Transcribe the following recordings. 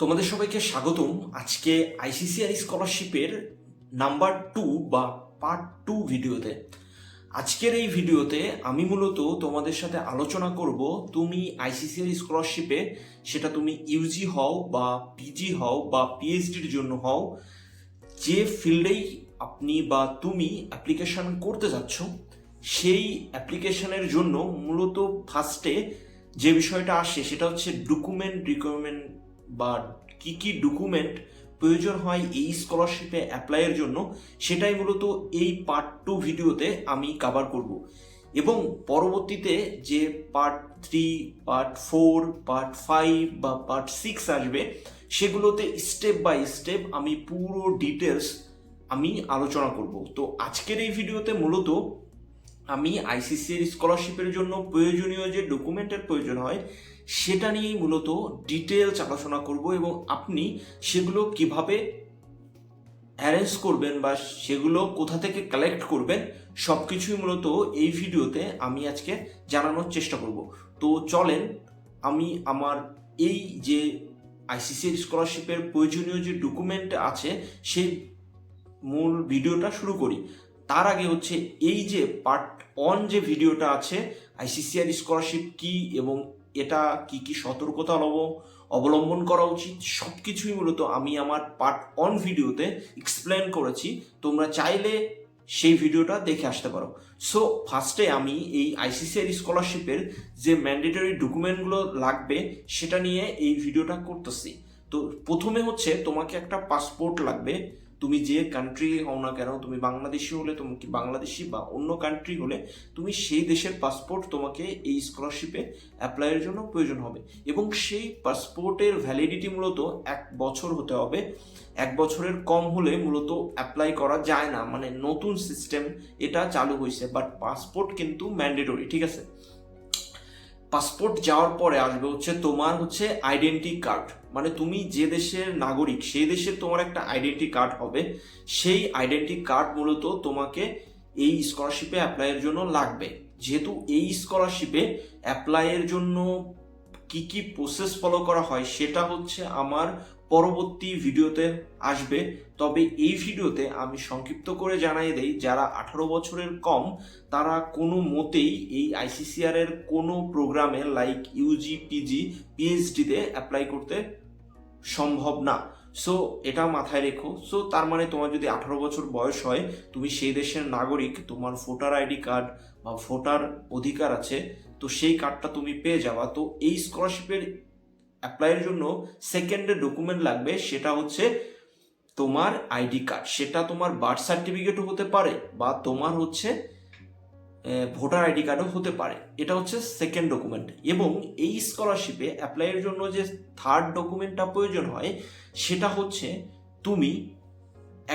তোমাদের সবাইকে স্বাগতম। আজকে আইসিসিআর স্কলারশিপের নাম্বার টু বা পার্ট টু ভিডিওতে। আজকের এই ভিডিওতে আমি মূলত তোমাদের সাথে আলোচনা করব, তুমি আইসিসিআর স্কলারশিপে সেটা তুমি ইউজি হও বা পিজি হও বা পিএইচডির জন্য হও, যে ফিল্ডেই আপনি বা তুমি অ্যাপ্লিকেশন করতে যাচ্ছ, সেই অ্যাপ্লিকেশনের জন্য মূলত ফার্স্টে যে বিষয়টা আসে সেটা হচ্ছে ডকুমেন্ট রিকোয়ারমেন্ট বা কি কি ডকুমেন্ট প্রয়োজন হয় এই স্কলারশিপে অ্যাপ্লাইয়ের জন্য, সেটাই মূলত এই পার্ট টু ভিডিওতে আমি কাভার করব। এবং পরবর্তীতে যে part three part four part five বা পার্ট সিক্স আসবে, সেগুলোতে স্টেপ বাই স্টেপ আমি পুরো ডিটেলস আমি আলোচনা করব। তো আজকের এই ভিডিওতে মূলত আমি আইসিসির স্কলারশিপের জন্য প্রয়োজনীয় যে ডকুমেন্টের প্রয়োজন হয়, সেটা নিয়েই মূলত ডিটেলস আলোচনা করব এবং আপনি সেগুলো কীভাবে অ্যারেঞ্জ করবেন বা সেগুলো কোথা থেকে কালেক্ট করবেন সব কিছুই মূলত এই ভিডিওতে আমি আজকে জানানোর চেষ্টা করব। তো চলেন, আমি আমার এই যে আইসিসির স্কলারশিপের প্রয়োজনীয় যে ডকুমেন্ট আছে, সেই মূল ভিডিওটা শুরু করি। তার আগে হচ্ছে এই যে পার্ট অন যে ভিডিওটা আছে আইসিসিআর স্কলারশিপ কি এবং এটা কি কি সতর্কতা অবলম্বন অবলম্বন করা উচিত সব কিছুই মূলত আমি আমার পার্ট অন ভিডিওতে এক্সপ্লেন করেছি। তোমরা চাইলে সেই ভিডিওটা দেখে আসতে পারো। সো ফার্স্টে আমি এই আইসিসিআর স্কলারশিপের যে ম্যান্ডেটরি ডকুমেন্টগুলো লাগবে, সেটা নিয়ে এই ভিডিওটা করতেছি। তো প্রথমে হচ্ছে তোমাকে একটা পাসপোর্ট লাগবে। তুমি যে কান্ট্রি হও না কেন, তুমি বাংলাদেশি হলে তুমি কি বাংলাদেশি বা অন্য কান্ট্রি হলে তুমি সেই দেশের পাসপোর্ট তোমাকে এই স্কলারশিপে অ্যাপ্লাইয়ের জন্য প্রয়োজন হবে। এবং সেই পাসপোর্টের ভ্যালিডিটি মূলত এক বছর হতে হবে। এক বছরের কম হলে মূলত অ্যাপ্লাই করা যায় না। মানে নতুন সিস্টেম এটা চালু হয়েছে বাট পাসপোর্ট কিন্তু ম্যান্ডেটরি ঠিক আছে? পাসপোর্ট যাওয়ার পরে আসবে হচ্ছে তোমার হচ্ছে আইডেন্টি কার্ড মানে তুমি যে দেশের নাগরিক, সেই দেশের তোমার একটা আইডেন্টি কার্ড হবে। সেই আইডেন্টি কার্ড মূলত তোমাকে এই স্কলারশিপে অ্যাপ্লাইয়ের জন্য লাগবে। যেহেতু এই স্কলারশিপে অ্যাপ্লাইয়ের জন্য কি কি প্রসেস ফলো করা হয়, সেটা হচ্ছে আমার পরবর্তী ভিডিওতে আসবে। তবে এই ভিডিওতে আমি সংক্ষিপ্ত করে জানাই দেই, যারা আঠারো বছরের কম, তারা কোনো মতেই এই আইসিসিআর এর কোনো প্রোগ্রামে লাইক ইউজি পিজি পিএইচডিতে অ্যাপ্লাই করতে সম্ভব না। সো এটা মাথায় রেখো। সো তার মানে তোমার যদি আঠারো বছর বয়স হয়, তুমি সেই দেশের নাগরিক, তোমার ভোটার আইডি কার্ড বা ভোটার অধিকার আছে, তো সেই কার্ডটা তুমি পেয়ে যাবা। তো এই স্কলারশিপের অ্যাপ্লাইয়ের জন্য সেকেন্ডে ডকুমেন্ট লাগবে, সেটা হচ্ছে তোমার আইডি কার্ড সেটা তোমার বার্থ সার্টিফিকেটও হতে পারে বা তোমার হচ্ছে ভোটার আইডি কার্ডও হতে পারে। এটা হচ্ছে সেকেন্ড ডকুমেন্ট এবং এই স্কলারশিপে অ্যাপ্লাইয়ের জন্য যে থার্ড ডকুমেন্টটা প্রয়োজন হয়, সেটা হচ্ছে তুমি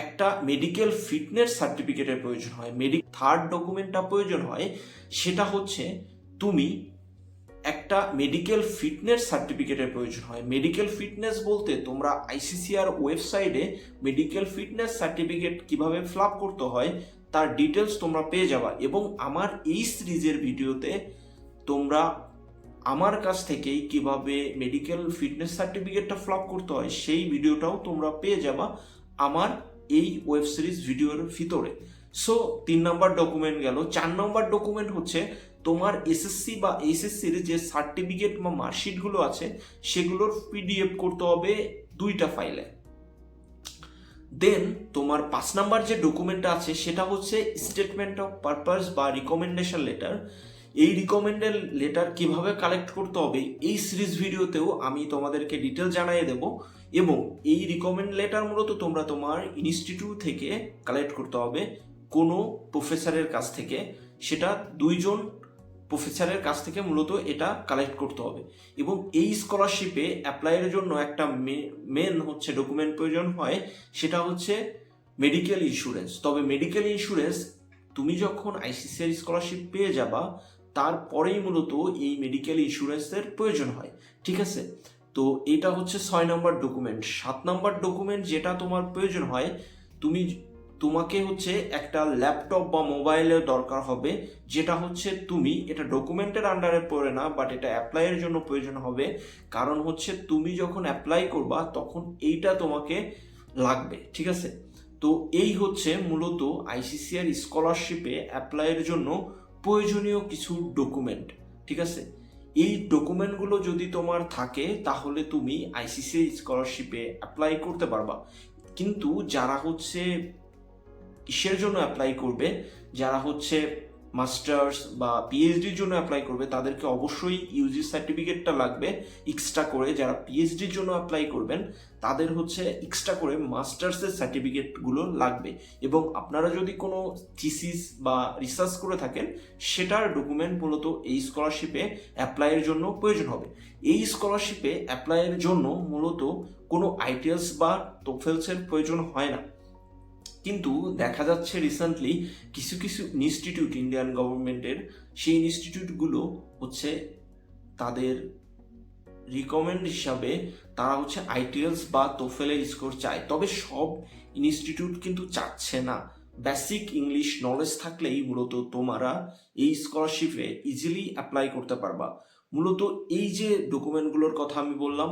একটা মেডিকেল ফিটনেস সার্টিফিকেটের প্রয়োজন হয়। মেডি থার্ড ডকুমেন্টটা প্রয়োজন হয়, সেটা হচ্ছে তুমি একটা মেডিকেল ফিটনেস সার্টিফিকেটের প্রয়োজন হয়। মেডিকেল ফিটনেস বলতে তোমরা আইসিসিআর ওয়েবসাইটে মেডিকেল ফিটনেস সার্টিফিকেট কীভাবে ফিল আপ করতে হয়, তার ডিটেলস তোমরা পেয়ে যাবা এবং আমার এই সিরিজের ভিডিওতে তোমরা আমার কাছ থেকেই কীভাবে মেডিকেল ফিটনেস সার্টিফিকেটটা ফিল আপ করতে হয়, সেই ভিডিওটাও তোমরা পেয়ে যাবা আমার এই ওয়েব সিরিজ ভিডিওর ভিতরে। সো তিন নম্বর ডকুমেন্ট গেল। চার নম্বর ডকুমেন্ট হচ্ছে তোমার এসএসসি বা এইচএসসির যে সার্টিফিকেট বা মার্কশিটগুলো আছে, সেগুলোর পিডিএফ করতে হবে দুইটা ফাইলে দেন তোমার পাঁচ নাম্বার যে ডকুমেন্টটা আছে, সেটা হচ্ছে স্টেটমেন্ট অফ পারপাস বা রিকমেন্ডেশন লেটার এই রিকমেন্ডেড লেটার কীভাবে কালেক্ট করতে হবে, এই সিরিজ ভিডিওতেও আমি তোমাদেরকে ডিটেল জানিয়ে দেব এবং এই রিকমেন্ড লেটার মূলত তোমরা তোমার ইনস্টিটিউট থেকে কালেক্ট করতে হবে কোনো প্রফেসরের কাছ থেকে। সেটা দুইজন প্রফেসরের কাছ থেকে মূলত এটা কালেক্ট করতে হবে। এবং এই স্কলারশিপে অ্যাপ্লাইয়ের জন্য একটা মেন হচ্ছে ডকুমেন্ট প্রয়োজন হয়, সেটা হচ্ছে মেডিকেল ইন্স্যুরেন্স তবে মেডিকেল ইন্স্যুরেন্স তুমি যখন আইসিসিআর স্কলারশিপ পেয়ে যাবা, তারপরেই মূলত এই মেডিকেল ইন্স্যুরেন্সের প্রয়োজন হয়। ঠিক আছে? তো এটা হচ্ছে ছয় নম্বর ডকুমেন্ট সাত নম্বর ডকুমেন্ট যেটা তোমার প্রয়োজন হয়, তুমি তোমাকে হচ্ছে একটা ল্যাপটপ বা মোবাইলের দরকার হবে, যেটা হচ্ছে তুমি, এটা ডকুমেন্টের আন্ডারে পড়ে না বাট এটা অ্যাপ্লাইয়ের জন্য প্রয়োজন হবে। কারণ হচ্ছে তুমি যখন অ্যাপ্লাই করবা, তখন এইটা তোমাকে লাগবে, ঠিক আছে? তো এই হচ্ছে মূলত আইসিসিআর স্কলারশিপে অ্যাপ্লাইয়ের জন্য প্রয়োজনীয় কিছু ডকুমেন্ট ঠিক আছে? এই ডকুমেন্টগুলো যদি তোমার থাকে, তাহলে তুমি আইসিসিআই স্কলারশিপে অ্যাপ্লাই করতে পারবা। কিন্তু যারা হচ্ছে কিসের জন্য অ্যাপ্লাই করবে? যারা হচ্ছে মাস্টার্স বা পিএইচডির জন্য অ্যাপ্লাই করবে, তাদেরকে অবশ্যই ইউজি সার্টিফিকেটটা লাগবে এক্সট্রা করে। যারা পিএইচডির জন্য অ্যাপ্লাই করবেন, তাদের হচ্ছে এক্সট্রা করে মাস্টার্সের সার্টিফিকেটগুলো লাগবে। এবং আপনারা যদি কোনো থিসিস বা রিসার্চ করে থাকেন, সেটার ডকুমেন্ট মূলত এই স্কলারশিপে অ্যাপ্লাইয়ের জন্য প্রয়োজন হবে। এই স্কলারশিপে অ্যাপ্লাইয়ের জন্য মূলত কোনো আইটিএলস বা টোফেলসের প্রয়োজন হয় না। কিন্তু দেখা যাচ্ছে রিসেন্টলি কিছু কিছু ইনস্টিটিউট ইন্ডিয়ান গভর্নমেন্টের সেই ইনস্টিটিউটগুলো হচ্ছে তাদের রিকমেন্ড হিসাবে তারা হচ্ছে আইটিএলস বা তোফেলের স্কোর চায়। তবে সব ইনস্টিটিউট কিন্তু চাচ্ছে না। বেসিক ইংলিশ নলেজ থাকলেই মূলত তোমরা এই স্কলারশিপে ইজিলি অ্যাপ্লাই করতে পারবা। মূলত এই যে ডকুমেন্টগুলোর কথা আমি বললাম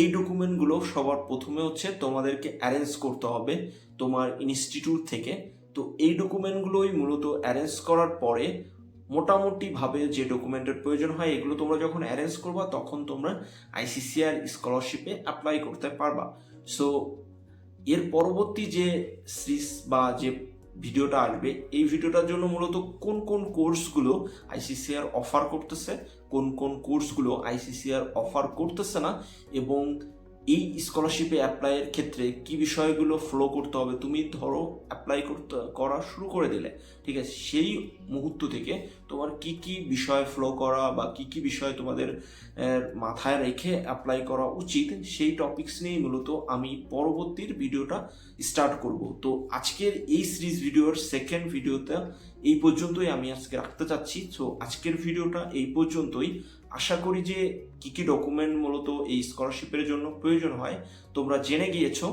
এই ডকুমেন্টগুলো সবার প্রথমে হচ্ছে তোমাদেরকে অ্যারেঞ্জ করতে হবে তোমার ইনস্টিটিউট থেকে। তো এই ডকুমেন্টগুলোই মূলত অ্যারেঞ্জ করার পরে মোটামুটিভাবে যে ডকুমেন্টের প্রয়োজন হয়, এগুলো তোমরা যখন অ্যারেঞ্জ করবা, তখন তোমরা আইসিসিআর স্কলারশিপে অ্যাপ্লাই করতে পারবা। সো এর পরবর্তী যে সিরিজ বা যে ভিডিওটা আসবে, এই ভিডিওটার জন্য মূলত কোন কোন কোর্সগুলো আইসিসিআর অফার করতেছে কোন কোন কোর্সগুলো আইসিসিআর অফার করতেছে না এবং এই স্কলারশিপে অ্যাপ্লাইয়ের ক্ষেত্রে কি বিষয়গুলো ফলো করতে হবে? তুমি ধরো অ্যাপ্লাই করতে, করা শুরু করে দিলে, ঠিক আছে? সেই মুহূর্ত থেকে তোমার কি কি বিষয় ফলো করা বা কি কি বিষয় তোমাদের মাথায় রেখে অ্যাপ্লাই করা উচিত, সেই টপিকস নিয়েই মূলত আমি পরবর্তীর ভিডিওটা স্টার্ট করব। তো আজকের এই সিরিজ ভিডিওর সেকেন্ড ভিডিওতে এই পর্যন্তই আমি আজকে রাখতে চাচ্ছি। তো আজকের ভিডিওটা এই পর্যন্তই। আশা করি যে কি কি ডকুমেন্ট মূলত এই স্কলারশিপের জন্য প্রয়োজন হয়, তোমরা জেনে গিয়েছো।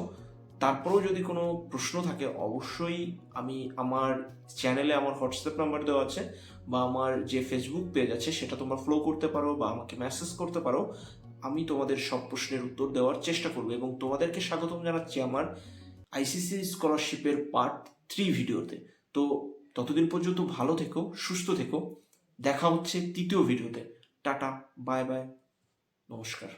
তারপরেও যদি কোনো প্রশ্ন থাকে, অবশ্যই আমি আমার চ্যানেলে আমার হোয়াটসঅ্যাপ নাম্বার দেওয়া আছে বা আমার যে ফেসবুক পেজ আছে, সেটা তোমরা ফলো করতে পারো বা আমাকে মেসেজ করতে পারো। আমি তোমাদের সব প্রশ্নের উত্তর দেওয়ার চেষ্টা করব এবং তোমাদেরকে স্বাগতম জানাচ্ছি আমার আইসিসি স্কলারশিপের পার্ট থ্রি ভিডিওতে। তো ততদিন পর্যন্ত ভালো থেকো, সুস্থ থেকো। দেখা হচ্ছে তৃতীয় ভিডিওতে। টাটা বাই বাই নমস্কার